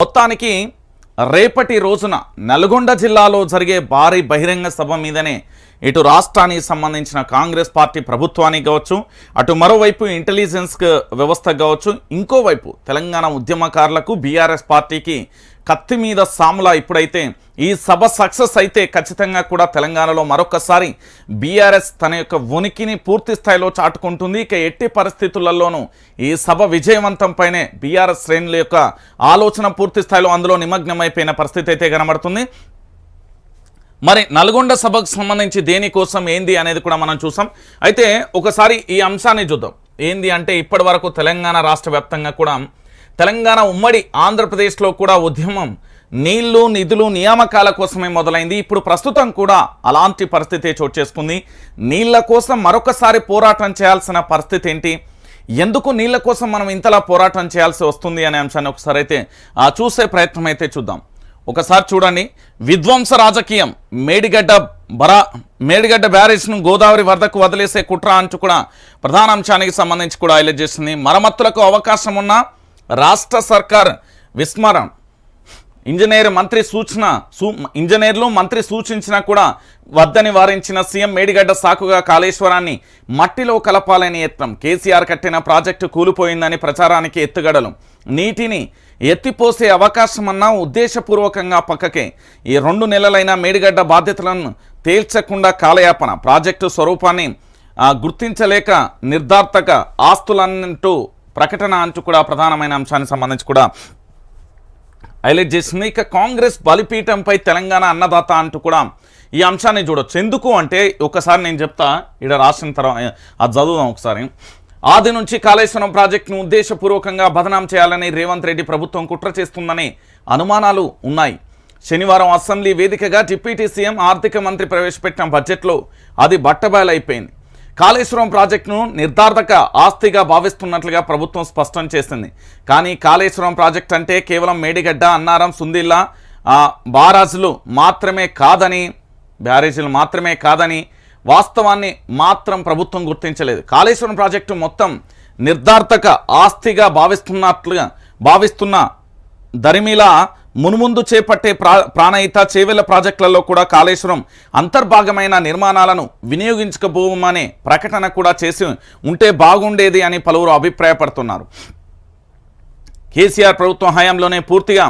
మొత్తానికి రేపటి రోజున నల్గొండ జిల్లాలో జరిగే భారీ బహిరంగ సభ మీదనే ఇటు రాష్ట్రానికి సంబంధించిన కాంగ్రెస్ పార్టీ ప్రభుత్వానికి కావచ్చు అటు మరోవైపు ఇంటెలిజెన్స్ వ్యవస్థ కావచ్చు ఇంకోవైపు తెలంగాణ ఉద్యమకారులకు బీఆర్ఎస్ పార్టీకి కత్తి మీద సాములా ఇప్పుడైతే ఈ సభ సక్సెస్ అయితే ఖచ్చితంగా కూడా తెలంగాణలో మరొకసారి బీఆర్ఎస్ తన యొక్క ఉనికిని పూర్తి స్థాయిలో చాటుకుంటుంది. ఇక ఎట్టి పరిస్థితులలోనూ ఈ సభ విజయవంతంపైనే బీఆర్ఎస్ శ్రేణుల యొక్క ఆలోచన పూర్తి స్థాయిలో అందులో నిమగ్నమైపోయిన పరిస్థితి అయితే కనబడుతుంది. మరి నల్గొండ సభకు సంబంధించి దేనికోసం ఏంది అనేది కూడా మనం చూసాం. అయితే ఒకసారి ఈ అంశాన్ని చూద్దాం. ఏంది అంటే ఇప్పటి వరకు తెలంగాణ రాష్ట్ర వ్యాప్తంగా కూడా తెలంగాణ ఉమ్మడి ఆంధ్రప్రదేశ్లో కూడా ఉద్యమం నీళ్ళు నిధులు నియామకాల కోసమే మొదలైంది. ఇప్పుడు ప్రస్తుతం కూడా అలాంటి పరిస్థితి చోటు చేసుకుంది. నీళ్ళ కోసం మరొకసారి పోరాటం చేయాల్సిన పరిస్థితి ఏంటి? ఎందుకు నీళ్ళ కోసం మనం ఇంతలా పోరాటం చేయాల్సి వస్తుంది అనే అంశాన్ని ఒకసారి అయితే ఆ, చూసే ప్రయత్నం అయితే చూద్దాం. ఒకసారి చూడండి. విధ్వంస రాజకీయం. మేడిగడ్డ బరా మేడిగడ్డ బ్యారేజ్ను గోదావరి వరదకు వదిలేసే కుట్ర అంటూ కూడా ప్రధాన అంశానికి సంబంధించి కూడా హైలైట్ చేస్తుంది మరమ్మతులకు అవకాశం ఉన్న రాష్ట్ర సర్కార్ విస్మరణ ఇంజనీర్ మంత్రి సూచన సూ ఇంజనీర్లు మంత్రి సూచించినా కూడా వద్దని వారించిన సీఎం మేడిగడ్డ సాకుగా కాళేశ్వరాన్ని మట్టిలో కలపాలని యత్నం. కేసీఆర్ కట్టిన ప్రాజెక్టు కూలిపోయిందని ప్రచారానికి ఎత్తుగడలు. నీటిని ఎత్తిపోసే అవకాశమన్నా ఉద్దేశపూర్వకంగా పక్కకే. ఈ రెండు నెలలైన మేడిగడ్డ బాధ్యతలను తేల్చకుండా కాలయాపన. ప్రాజెక్టు స్వరూపాన్ని గుర్తించలేక నిర్ధార్థక ఆస్తులంటూ ప్రకటన అంటూ కూడా ప్రధానమైన అంశానికి సంబంధించి కూడా హైలైట్ చేసింది. ఇక కాంగ్రెస్ బలిపీఠంపై తెలంగాణ అన్నదాత అంటూ కూడా ఈ అంశాన్ని చూడొచ్చు. ఎందుకు అంటే ఒకసారి నేను చెప్తా ఇక్కడ రాసిన తర్వాత అది చదువుదాం ఒకసారి. ఆది నుంచి కాళేశ్వరం ప్రాజెక్టును ఉద్దేశపూర్వకంగా బదనాం చేయాలని రేవంత్ రెడ్డి ప్రభుత్వం కుట్ర చేస్తుందని అనుమానాలు ఉన్నాయి. శనివారం అసెంబ్లీ వేదికగా డిప్యూటీ సీఎం ఆర్థిక మంత్రి ప్రవేశపెట్టిన బడ్జెట్లో అది బట్టబయలైపోయింది. కాళేశ్వరం ప్రాజెక్టును నిర్ధారక ఆస్తిగా భావిస్తున్నట్లుగా ప్రభుత్వం స్పష్టం చేసింది. కానీ కాళేశ్వరం ప్రాజెక్ట్ అంటే కేవలం మేడిగడ్డ అన్నారం సుందిల్లా బారాజులు మాత్రమే కాదని బ్యారేజీలు మాత్రమే కాదని వాస్తవాన్ని మాత్రం ప్రభుత్వం గుర్తించలేదు. కాళేశ్వరం ప్రాజెక్టు మొత్తం నిర్ధార్థక ఆస్తిగా భావిస్తున్నట్లుగా భావిస్తున్న దరిమిలా మున్ముందు చేపట్టే ప్రా ప్రాణహిత చేవెళ్ళ ప్రాజెక్టులలో కూడా కాళేశ్వరం అంతర్భాగమైన నిర్మాణాలను వినియోగించకపోవమనే ప్రకటన కూడా చేసి ఉంటే బాగుండేది అని పలువురు అభిప్రాయపడుతున్నారు. కేసీఆర్ ప్రభుత్వం హయాంలోనే పూర్తిగా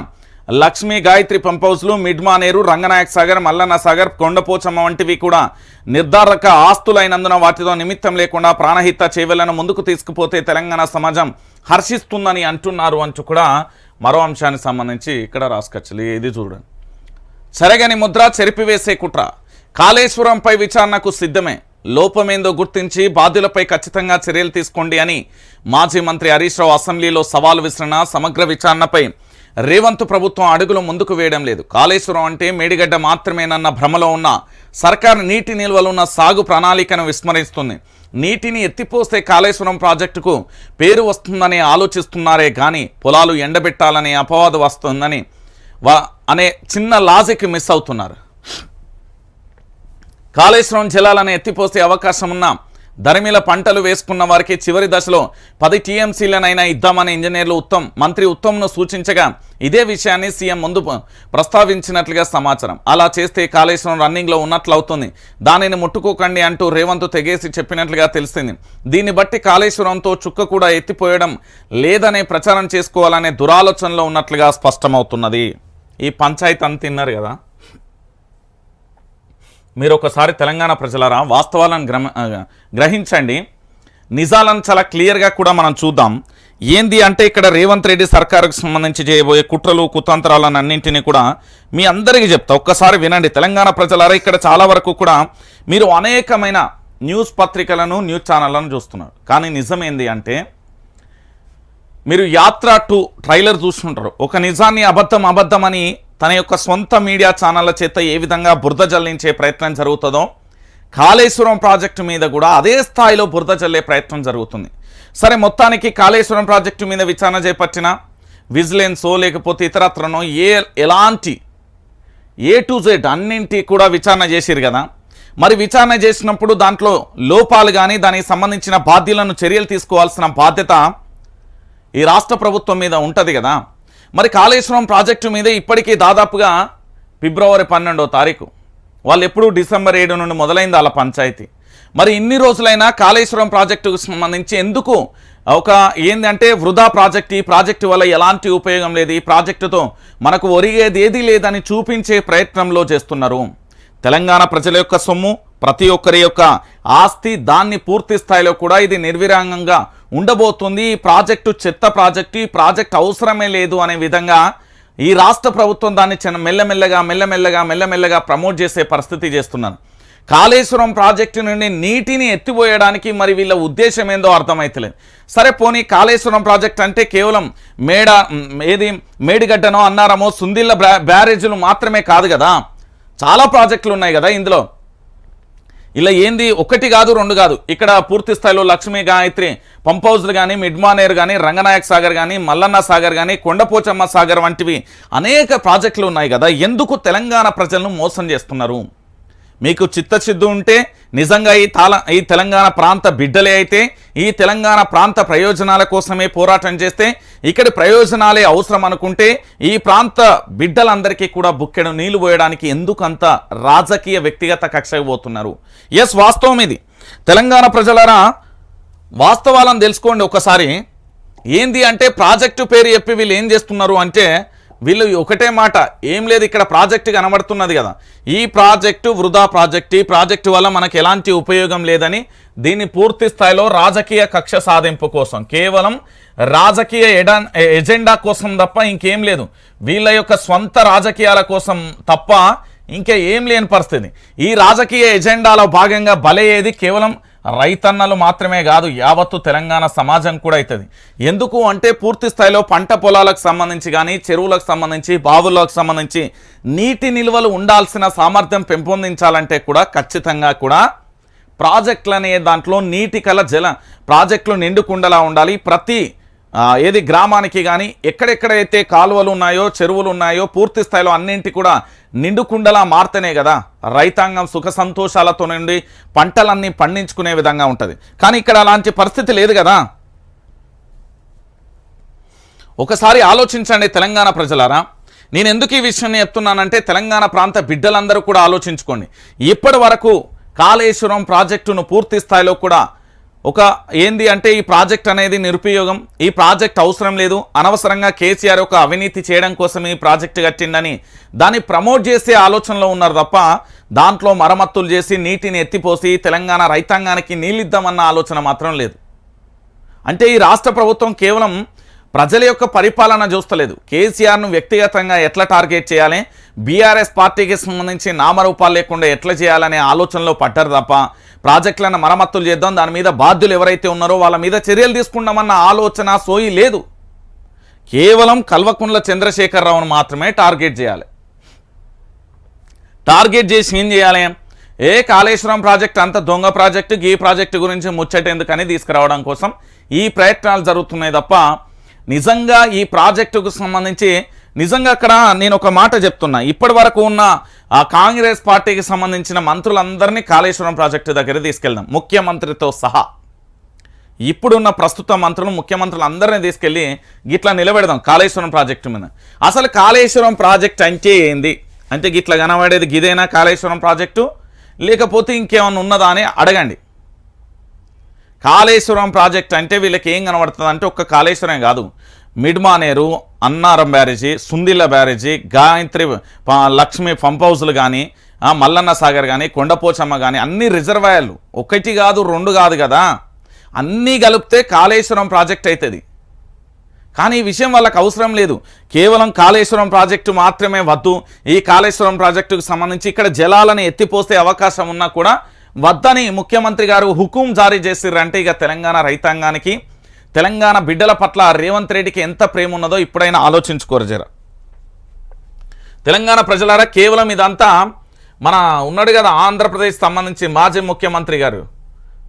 లక్ష్మీ గాయత్రి పంప్ మిడ్మానేరు మిడ్ మానేరు రంగనాయక్ సాగర్ మల్లన్న సాగర్ కొండపోచమ్మ వంటివి కూడా నిర్ధారక ఆస్తులైనందున వాటితో నిమిత్తం లేకుండా ప్రాణహిత చేవెలను ముందుకు తీసుకుపోతే తెలంగాణ సమాజం హర్షిస్తుందని అంటున్నారు అంటూ కూడా మరో అంశానికి సంబంధించి ఇక్కడ రాసుకొచ్చాలి. ఇది చూడండి. సరేగాని ముద్ర చెరిపివేసే కుట్ర. కాళేశ్వరంపై విచారణకు సిద్ధమే. లోపమేందో గుర్తించి బాధ్యులపై ఖచ్చితంగా చర్యలు తీసుకోండి అని మాజీ మంత్రి హరీష్ రావు అసెంబ్లీలో సవాలు విసిరిన సమగ్ర విచారణపై రేవంత్ ప్రభుత్వం అడుగులు ముందుకు వేయడం లేదు. కాళేశ్వరం అంటే మేడిగడ్డ మాత్రమేనన్న భ్రమలో ఉన్న సర్కార్ నీటి నిల్వలున్న సాగు ప్రణాళికను విస్మరిస్తుంది. నీటిని ఎత్తిపోస్తే కాళేశ్వరం ప్రాజెక్టుకు పేరు వస్తుందని ఆలోచిస్తున్నారే కానీ పొలాలు ఎండబెట్టాలనే అపవాదం వస్తుందని వా అనే చిన్న లాజిక్ మిస్ అవుతున్నారు. కాళేశ్వరం జలాలను ఎత్తిపోసే అవకాశం ఉన్న ధరమిల పంటలు వేసుకున్న వారికి చివరి దశలో పది టీఎంసీలనైనా ఇద్దామని ఇంజనీర్లు ఉత్తమ్ మంత్రి ఉత్తమ్ను సూచించగా ఇదే విషయాన్ని సీఎం ముందు ప్రస్తావించినట్లుగా సమాచారం. అలా చేస్తే కాళేశ్వరం రన్నింగ్లో ఉన్నట్లు అవుతుంది. దానిని ముట్టుకోకండి అంటూ రేవంత్ తెగేసి చెప్పినట్లుగా తెలిసింది దీన్ని బట్టి కాళేశ్వరంతో చుక్క కూడా ఎత్తిపోయడం లేదనే ప్రచారం చేసుకోవాలనే దురాలోచనలో ఉన్నట్లుగా స్పష్టమవుతున్నది. ఈ పంచాయతీ అంత తిన్నారు కదా? మీరు ఒకసారి తెలంగాణ ప్రజలారా వాస్తవాలను గ్రమ గ్రహించండి. నిజాలను చాలా క్లియర్గా కూడా మనం చూద్దాం. ఏంది అంటే ఇక్కడ రేవంత్ రెడ్డి సర్కారుకు సంబంధించి చేయబోయే కుట్రలు కుతంత్రాలను అన్నింటినీ కూడా మీ అందరికీ చెప్తా. ఒక్కసారి వినండి. తెలంగాణ ప్రజలారా ఇక్కడ చాలా వరకు కూడా మీరు అనేకమైన న్యూస్ పత్రికలను న్యూస్ ఛానళ్ళను చూస్తున్నారు. కానీ నిజం ఏంది అంటే మీరు యాత్ర టు ట్రైలర్ చూస్తుంటారు. ఒక నిజాన్ని అబద్ధం అబద్ధం అని తన యొక్క సొంత మీడియా ఛానళ్ళ చేత ఏ విధంగా బురద జల్లించే ప్రయత్నం జరుగుతుందో కాళేశ్వరం ప్రాజెక్టు మీద కూడా అదే స్థాయిలో బురద జల్లే ప్రయత్నం జరుగుతుంది. సరే మొత్తానికి కాళేశ్వరం ప్రాజెక్టు మీద విచారణ చేపట్టిన విజిలెన్సో లేకపోతే ఇతరత్రనో ఏ ఎలాంటి ఏ టు జెడ్ అన్నింటి కూడా విచారణ చేసిరు కదా. మరి విచారణ చేసినప్పుడు దాంట్లో లోపాలు కానీ దానికి సంబంధించిన బాధ్యులను చర్యలు తీసుకోవాల్సిన బాధ్యత ఈ రాష్ట్ర ప్రభుత్వం మీద ఉంటుంది కదా. మరి కాళేశ్వరం ప్రాజెక్టు మీద ఇప్పటికీ దాదాపుగా ఫిబ్రవరి పన్నెండో తారీఖు. వాళ్ళు ఎప్పుడు డిసెంబర్ ఏడు నుండి మొదలైంది వాళ్ళ పంచాయతీ. మరి ఇన్ని రోజులైనా కాళేశ్వరం ప్రాజెక్టుకు సంబంధించి ఎందుకు ఒక ఏంటంటే వృధా ప్రాజెక్ట్ ఈ ప్రాజెక్టు వల్ల ఎలాంటి ఉపయోగం లేదు ఈ ప్రాజెక్టుతో మనకు ఒరిగేది ఏదీ లేదని చూపించే ప్రయత్నంలో చేస్తున్నారు. తెలంగాణ ప్రజల యొక్క సొమ్ము ప్రతి ఒక్కరి యొక్క ఆస్తి దాన్ని పూర్తి స్థాయిలో కూడా ఇది నిర్విరాంగంగా ఉండబోతుంది. ఈ ప్రాజెక్టు చెత్త ప్రాజెక్టు ఈ ప్రాజెక్ట్ అవసరమే లేదు అనే విధంగా ఈ రాష్ట్ర ప్రభుత్వం దాన్ని చిన్న మెల్లమెల్లగా మెల్లమెల్లగా మెల్లమెల్లగా ప్రమోట్ చేసే పరిస్థితి చేస్తున్నాను కాళేశ్వరం ప్రాజెక్టు నుండి నీటిని ఎత్తిపోయడానికి మరి వీళ్ళ ఉద్దేశం ఏందో అర్థమైతలేదు. సరే పోనీ కాళేశ్వరం ప్రాజెక్ట్ అంటే కేవలం మేడ ఏది మేడిగడ్డనో అన్నారమో సుందిళ్ళ బ్యారేజీలు మాత్రమే కాదు కదా. చాలా ప్రాజెక్టులు ఉన్నాయి కదా ఇందులో. ఇలా ఏంది? ఒకటి కాదు రెండు కాదు. ఇక్కడ పూర్తి స్థాయిలో లక్ష్మీ గాయత్రి పంప్ హౌస్లు కానీ మిడ్మానేర్ కానీ రంగనాయక్ సాగర్ కానీ మల్లన్న సాగర్ కానీ కొండపోచమ్మ సాగర్ వంటివి అనేక ప్రాజెక్టులు ఉన్నాయి కదా. ఎందుకు తెలంగాణ ప్రజలను మోసం చేస్తున్నారు? మీకు చిత్తశుద్ధి ఉంటే నిజంగా ఈ తాల ఈ తెలంగాణ ప్రాంత బిడ్డలే అయితే ఈ తెలంగాణ ప్రాంత ప్రయోజనాల కోసమే పోరాటం చేస్తే ఇక్కడి ప్రయోజనాలే అవసరం అనుకుంటే ఈ ప్రాంత బిడ్డలందరికీ కూడా బుక్కెడు నీళ్ళు పోయడానికి ఎందుకు అంత రాజకీయ వ్యక్తిగత కక్షకు పోతున్నారు ఎస్ వాస్తవం ఇది. తెలంగాణ ప్రజలరా వాస్తవాలను తెలుసుకోండి ఒకసారి. ఏంది అంటే ప్రాజెక్టు పేరు చెప్పి వీళ్ళు ఏం చేస్తున్నారు అంటే వీళ్ళు ఒకటే మాట ఏం లేదు ఇక్కడ ప్రాజెక్టు కనబడుతున్నది కదా. ఈ ప్రాజెక్టు వృధా ప్రాజెక్ట్ ఈ ప్రాజెక్టు వల్ల మనకు ఎలాంటి ఉపయోగం లేదని దీన్ని పూర్తి స్థాయిలో రాజకీయ కక్ష సాధింపు కోసం కేవలం రాజకీయ ఎడా ఎజెండా కోసం తప్ప ఇంకేం లేదు. వీళ్ళ యొక్క స్వంత రాజకీయాల కోసం తప్ప ఇంకా ఏం లేని పరిస్థితి. ఈ రాజకీయ ఎజెండాలో భాగంగా బలయ్యేది కేవలం రైతన్నలు మాత్రమే కాదు యావత్తు తెలంగాణ సమాజం కూడా అవుతుంది. ఎందుకు అంటే పూర్తి స్థాయిలో పంట పొలాలకు సంబంధించి కానీ చెరువులకు సంబంధించి బావులకు సంబంధించి నీటి నిల్వలు ఉండాల్సిన సామర్థ్యం పెంపొందించాలంటే కూడా ఖచ్చితంగా కూడా ప్రాజెక్టులు అనే దాంట్లో నీటి కల జల ప్రాజెక్టులు నిండుకుండలా ఉండాలి. ప్రతి ఏది గ్రామానికి కానీ ఎక్కడెక్కడైతే కాలువలు ఉన్నాయో చెరువులు ఉన్నాయో పూర్తి స్థాయిలో అన్నింటి కూడా నిండుకుండలా మారుతనే కదా రైతాంగం సుఖ సంతోషాలతో నుండి పంటలన్నీ పండించుకునే విధంగా ఉంటుంది. కానీ ఇక్కడ అలాంటి పరిస్థితి లేదు కదా. ఒకసారి ఆలోచించండి తెలంగాణ ప్రజలారా. నేను ఎందుకు ఈ విషయాన్ని చెప్తున్నానంటే తెలంగాణ ప్రాంత బిడ్డలందరూ కూడా ఆలోచించుకోండి. ఇప్పటి వరకు కాళేశ్వరం ప్రాజెక్టును పూర్తి స్థాయిలో కూడా ఒక ఏంది అంటే ఈ ప్రాజెక్ట్ అనేది నిరుపయోగం ఈ ప్రాజెక్ట్ అవసరం లేదు అనవసరంగా కేసీఆర్ ఒక అవినీతి చేయడం కోసం ఈ ప్రాజెక్ట్ కట్టిండని దాన్ని ప్రమోట్ చేసే ఆలోచనలో ఉన్నారు తప్ప దాంట్లో మరమ్మత్తులు చేసి నీటిని ఎత్తిపోసి తెలంగాణ రైతాంగానికి నీళ్ళిద్దామన్న ఆలోచన మాత్రం లేదు. అంటే ఈ రాష్ట్ర ప్రభుత్వం కేవలం ప్రజల యొక్క పరిపాలన చూస్తలేదు. కేసీఆర్ను వ్యక్తిగతంగా ఎట్లా టార్గెట్ చేయాలి? బీఆర్ఎస్ పార్టీకి సంబంధించి నామరూపాలు లేకుండా ఎట్లా చేయాలనే ఆలోచనలో పడ్డారు తప్ప ప్రాజెక్టులను మరమ్మతులు చేద్దాం. దాని మీద బాధ్యులు ఎవరైతే ఉన్నారో వాళ్ళ మీద చర్యలు తీసుకుందామన్న ఆలోచన సోయి లేదు. కేవలం కల్వకుండ్ల చంద్రశేఖరరావును మాత్రమే టార్గెట్ చేయాలి. టార్గెట్ చేసి ఏం చేయాలి? ఏ కాళేశ్వరం ప్రాజెక్ట్ అంత దొంగ ప్రాజెక్టు ఈ ప్రాజెక్టు గురించి ముచ్చటెందుకని తీసుకురావడం కోసం ఈ ప్రయత్నాలు జరుగుతున్నాయి తప్ప నిజంగా ఈ ప్రాజెక్టుకు సంబంధించి నిజంగా అక్కడ నేను ఒక మాట చెప్తున్నా. ఇప్పటి వరకు ఉన్న ఆ కాంగ్రెస్ పార్టీకి సంబంధించిన మంత్రులందరినీ కాళేశ్వరం ప్రాజెక్టు దగ్గర తీసుకెళ్దాం. ముఖ్యమంత్రితో సహా. ఇప్పుడున్న ప్రస్తుత మంత్రులు ముఖ్యమంత్రులు అందరినీ తీసుకెళ్ళి గిట్లా నిలబెడదాం కాళేశ్వరం ప్రాజెక్టు మీద. అసలు కాళేశ్వరం ప్రాజెక్ట్ అంటే ఏంది? అంటే గిట్లా కనబడేది గిదేనా కాళేశ్వరం ప్రాజెక్టు? లేకపోతే ఇంకేమన్నా ఉన్నదా అని అడగండి. కాళేశ్వరం ప్రాజెక్ట్ అంటే వీళ్ళకి ఏం కనబడుతుంది అంటే ఒక్క కాళేశ్వరం కాదు. Midmanair Annaram barrage Sundilla barrage Gayatri Lakshmi pump హౌస్లు కానీ మల్లన్న సాగర్ కానీ కొండపోచమ్మ కానీ అన్ని రిజర్వాయర్లు. ఒకటి కాదు రెండు కాదు కదా. అన్నీ కలిపితే కాళేశ్వరం ప్రాజెక్ట్ అవుతుంది కానీ ఈ విషయం వాళ్ళకి అవసరం లేదు. కేవలం కాళేశ్వరం ప్రాజెక్టు మాత్రమే వద్దు. ఈ కాళేశ్వరం ప్రాజెక్టుకు సంబంధించి ఇక్కడ జలాలను ఎత్తిపోసే అవకాశం ఉన్నా కూడా వద్దని ముఖ్యమంత్రి గారు హుకుం జారీ చేసిర్రంటే ఇక తెలంగాణ రైతాంగానికి. తెలంగాణ బిడ్డల పట్ల రేవంత్ రెడ్డికి ఎంత ప్రేమ ఉన్నదో ఇప్పుడైనా ఆలోచించుకోరు జర. తెలంగాణ ప్రజలారా కేవలం ఇదంతా మన ఉన్నాడు కదా ఆంధ్రప్రదేశ్ సంబంధించి మాజీ ముఖ్యమంత్రి గారు.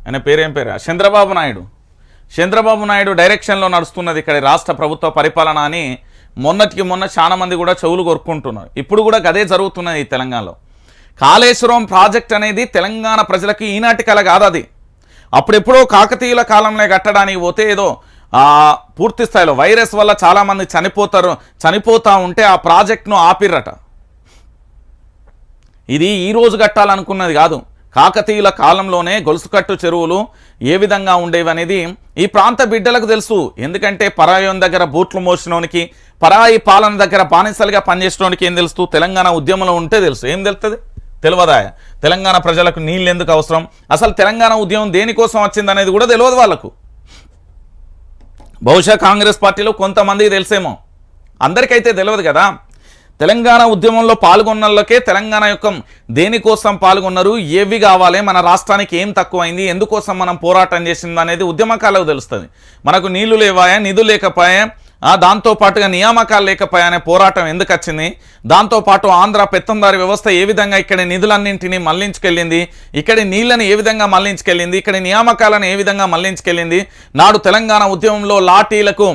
ఆయన పేరేం పేరు? చంద్రబాబు నాయుడు. చంద్రబాబు నాయుడు డైరెక్షన్లో నడుస్తున్నది ఇక్కడ రాష్ట్ర ప్రభుత్వ పరిపాలన అని మొన్నటికి మొన్న చాలామంది కూడా చెవులు కొరుక్కుంటున్నారు. ఇప్పుడు కూడా అదే జరుగుతున్నది తెలంగాణలో. కాళేశ్వరం ప్రాజెక్ట్ అనేది తెలంగాణ ప్రజలకు ఈనాటి కల కాదు అది. అప్పుడెప్పుడో కాకతీయుల కాలంలో కట్టడానికి పోతే ఏదో పూర్తి స్థాయిలో వైరస్ వల్ల చాలామంది చనిపోతారు చనిపోతూ ఉంటే ఆ ప్రాజెక్ట్ను ఆపిర్రట. ఇది ఈరోజు కట్టాలనుకున్నది కాదు. కాకతీయుల కాలంలోనే గొలుసుకట్టు చెరువులు ఏ విధంగా ఉండేవి అనేది ఈ ప్రాంత బిడ్డలకు తెలుసు. ఎందుకంటే పరాయం దగ్గర బూట్లు మోసినోనికి పరాయి పాలన దగ్గర బానిసలుగా పనిచేసినోనికి ఏం తెలుస్తూ? తెలంగాణ ఉద్యమంలో ఉంటే తెలుసు. ఏం తెలుస్తుంది తెలియదా తెలంగాణ ప్రజలకు నీళ్ళు ఎందుకు అవసరం? అసలు తెలంగాణ ఉద్యమం దేనికోసం వచ్చింది అనేది కూడా తెలియదు వాళ్ళకు. బహుశా కాంగ్రెస్ పార్టీలో కొంతమందికి తెలిసేమో. అందరికైతే తెలియదు కదా. తెలంగాణ ఉద్యమంలో పాల్గొన్నోళ్ళకే తెలంగాణ యొక్క దేనికోసం పాల్గొన్నారు ఏవి కావాలి మన రాష్ట్రానికి ఏం తక్కువైంది ఎందుకోసం మనం పోరాటం చేసింది అనేది ఉద్యమకాలకు తెలుస్తుంది. మనకు నీళ్ళు లేవాయా నిధులు లేకపోయా దాంతోపాటుగా నియామకాలు లేకపోయానే పోరాటం ఎందుకు వచ్చింది? దాంతోపాటు ఆంధ్ర పెత్తందారి వ్యవస్థ ఏ విధంగా ఇక్కడ నిధులన్నింటినీ మళ్ళించుకెళ్ళింది? ఇక్కడ నీళ్ళను ఏ విధంగా మళ్ళించుకెళ్ళింది? ఇక్కడ నియామకాలను ఏ విధంగా మళ్ళించుకెళ్ళింది? నాడు తెలంగాణ ఉద్యమంలో లాఠీలకు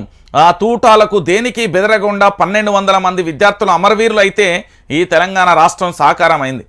ఆ తూటాలకు దేనికి బెదరకుండా పన్నెండు వందల మంది విద్యార్థులు అమరవీరులు అయితే ఈ తెలంగాణ రాష్ట్రం సాకారమైంది.